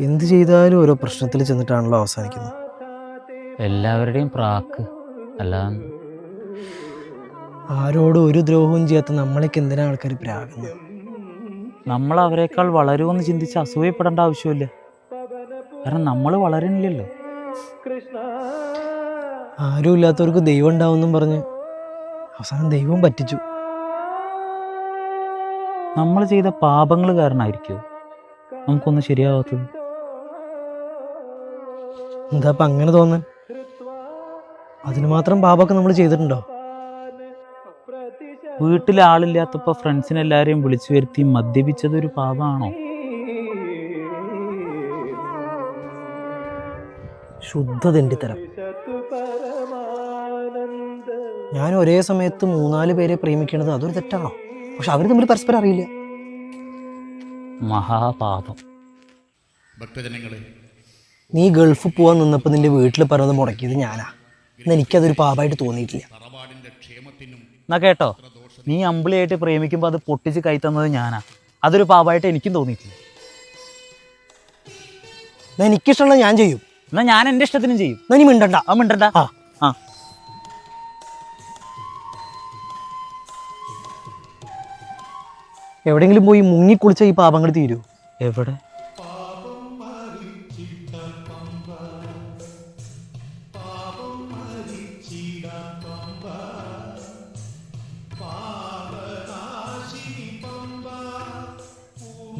എന്ത് ചെയ്താലും ഓരോ പ്രശ്നത്തിൽ ചെന്നിട്ടാണല്ലോ അവസാനിക്കുന്നത്. എല്ലാവരുടെയും പ്രാക്ക്. അല്ല. ആരോടും ഒരു ദ്രോഹവും ചെയ്യാത്ത നമ്മളേക്ക് എന്തിനാ ആൾക്കാർ പ്രാകുന്നത്? നമ്മൾ അവരെക്കാൾ വളരുമെന്ന് ചിന്തിച്ച് അസൂയപ്പെടേണ്ട ആവശ്യമില്ല. കാരണം നമ്മൾ വളരണില്ലല്ലോ. ആരും ഇല്ലാത്തവർക്ക് ദൈവം ഉണ്ടാവുമെന്നും പറഞ്ഞ് അവസാനം ദൈവം പറ്റിച്ചു. നമ്മൾ ചെയ്ത പാപങ്ങൾ കാരണമായിരിക്കുമോ നമുക്കൊന്ന് ശരിയാവാത്തത്. എന്താ ഇപ്പം അങ്ങനെ തോന്നാൻ അതിന് മാത്രം പാപമൊക്കെ നമ്മൾ ചെയ്തിട്ടുണ്ടോ? വീട്ടിൽ ആളില്ലാത്തപ്പോൾ ഫ്രണ്ട്സിനെല്ലാവരെയും വിളിച്ചു വരുത്തി മദ്യപിച്ചത് ഒരു പാപമാണോ? ശുദ്ധതിന്റെ തരം. ശതു ഞാൻ ഒരേ സമയത്ത് മൂന്നാൽ പേരെ പ്രേമിക്കണത് അതൊരു തെറ്റാണോ? പക്ഷെ അവർ തമ്മിൽ പരസ്പരം അറിയില്ല. മഹാപാപം. ഭക്തജനങ്ങളെ നീ ഗൾഫ് പോവാൻ നിന്നപ്പോൾ നിന്റെ വീട്ടിൽ പറഞ്ഞത് മുടക്കിയത് ഞാനാ. ഇന്ന് എനിക്കതൊരു പാപമായിട്ട് തോന്നിയിട്ടില്ല. എന്നാ കേട്ടോ നീ അമ്പിളിയായിട്ട് പ്രേമിക്കുമ്പോൾ അത് പൊട്ടിച്ച് കൈ തന്നത് ഞാനാ. അതൊരു പാപമായിട്ട് എനിക്കും തോന്നിയിട്ടില്ല. എന്നാ എനിക്കിഷ്ടമുള്ളത് ഞാൻ ചെയ്യും. എന്നാ ഞാൻ എന്റെ ഇഷ്ടത്തിനും ചെയ്യും. എന്നാ നീ മിണ്ടണ്ട. ആ മിണ്ടണ്ട. ആ. ആ. എവിടെയെങ്കിലും പോയി മുങ്ങിക്കുളിച്ച ഈ പാപങ്ങൾ തീരൂ. എവിടെ?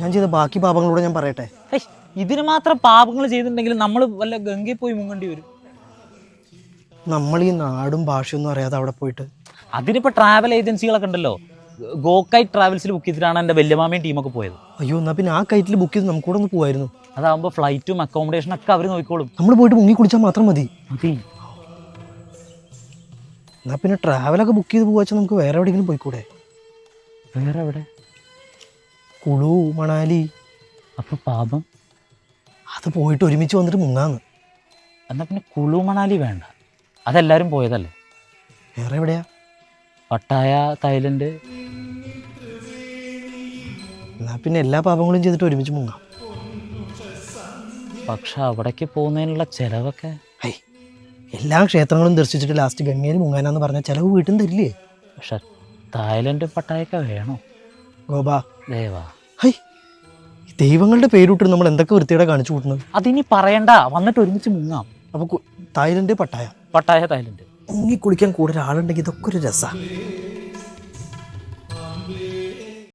ഞാൻ ചെയ്ത ബാക്കി പാപങ്ങളോട് ഞാൻ പറയട്ടെ? ഇതിന് മാത്രം പാപങ്ങൾ ചെയ്തിട്ടുണ്ടെങ്കിൽ നമ്മൾ വല്ല ഗംഗയിൽ പോയി മുങ്ങേണ്ടി വരും. നമ്മൾ ഈ നാടും ഭാഷയൊന്നും അറിയാതെ അവിടെ പോയിട്ട്. അതിനിപ്പോ ട്രാവൽ ഏജൻസികളൊക്കെ ഉണ്ടല്ലോ. ഗോക്കൈ ട്രാവൽസിൽ ബുക്ക് ചെയ്തിട്ടാണ് എന്റെ വല്യമാമയും ടീമൊക്കെ പോയത്. അയ്യോ എന്നാ പിന്നെ ആ കൈറ്റിൽ ബുക്ക് ചെയ്ത് നമുക്ക് കൂടെ ഒന്ന് പോകായിരുന്നു അതാകുമ്പോൾ ഫ്ലൈറ്റും അക്കോമഡേഷനും ഒക്കെ അവർ നോക്കിക്കോളും. നമ്മൾ പോയിട്ട് മുങ്ങി കുളിച്ചാൽ മാത്രം മതി. മതി. എന്നാ പിന്നെ ട്രാവലൊക്കെ ബുക്ക് ചെയ്ത് പോവാച്ചാൽ നമുക്ക് വേറെ എവിടെയെങ്കിലും പോയിക്കൂടെ? വേറെ എവിടെ? കുളു മണാലി. അപ്പോൾ പാപം. അത് പോയിട്ട് ഒരുമിച്ച് വന്നിട്ട് മുങ്ങാന്ന്. എന്നാൽ പിന്നെ കുളു മണാലി വേണ്ട. അതെല്ലാവരും പോയതല്ലേ? വേറെ എവിടെയാ? Pattaya Thailand. എന്നാ പിന്നെ എല്ലാ പാപങ്ങളും ചെയ്തിട്ട് ഒരുമിച്ച് മുങ്ങാം. പക്ഷെ അവിടേക്ക് പോകുന്നതിനുള്ള ചിലവൊക്കെ? ഹൈ എല്ലാ ക്ഷേത്രങ്ങളും ദർശിച്ചിട്ട് ലാസ്റ്റ് ഗംഗയിൽ മുങ്ങാനാന്ന് പറഞ്ഞ ചിലവ് വീട്ടിൽ നിന്ന് തരില്ലേ? പക്ഷെ തായ്ലൻഡ് പട്ടായൊക്കെ വേണോ? ഗോപാ. ദേവാ. ഹൈ ഈ ദൈവങ്ങളുടെ പേരിട്ട് നമ്മൾ എന്തൊക്കെ വൃത്തിയുടെ കാണിച്ചു കൂട്ടുന്നത്? അതിനി പറയണ്ട വന്നിട്ട് ഒരുമിച്ച് മുങ്ങാം. അപ്പോൾ തായ്ലൻഡ് പട്ടായ. Pattaya Thailand. മുങ്ങി കുളിക്കാൻ കൂടുതൽ ആളുണ്ടെങ്കിൽ ഇതൊക്കെ ഒരു രസമാണ്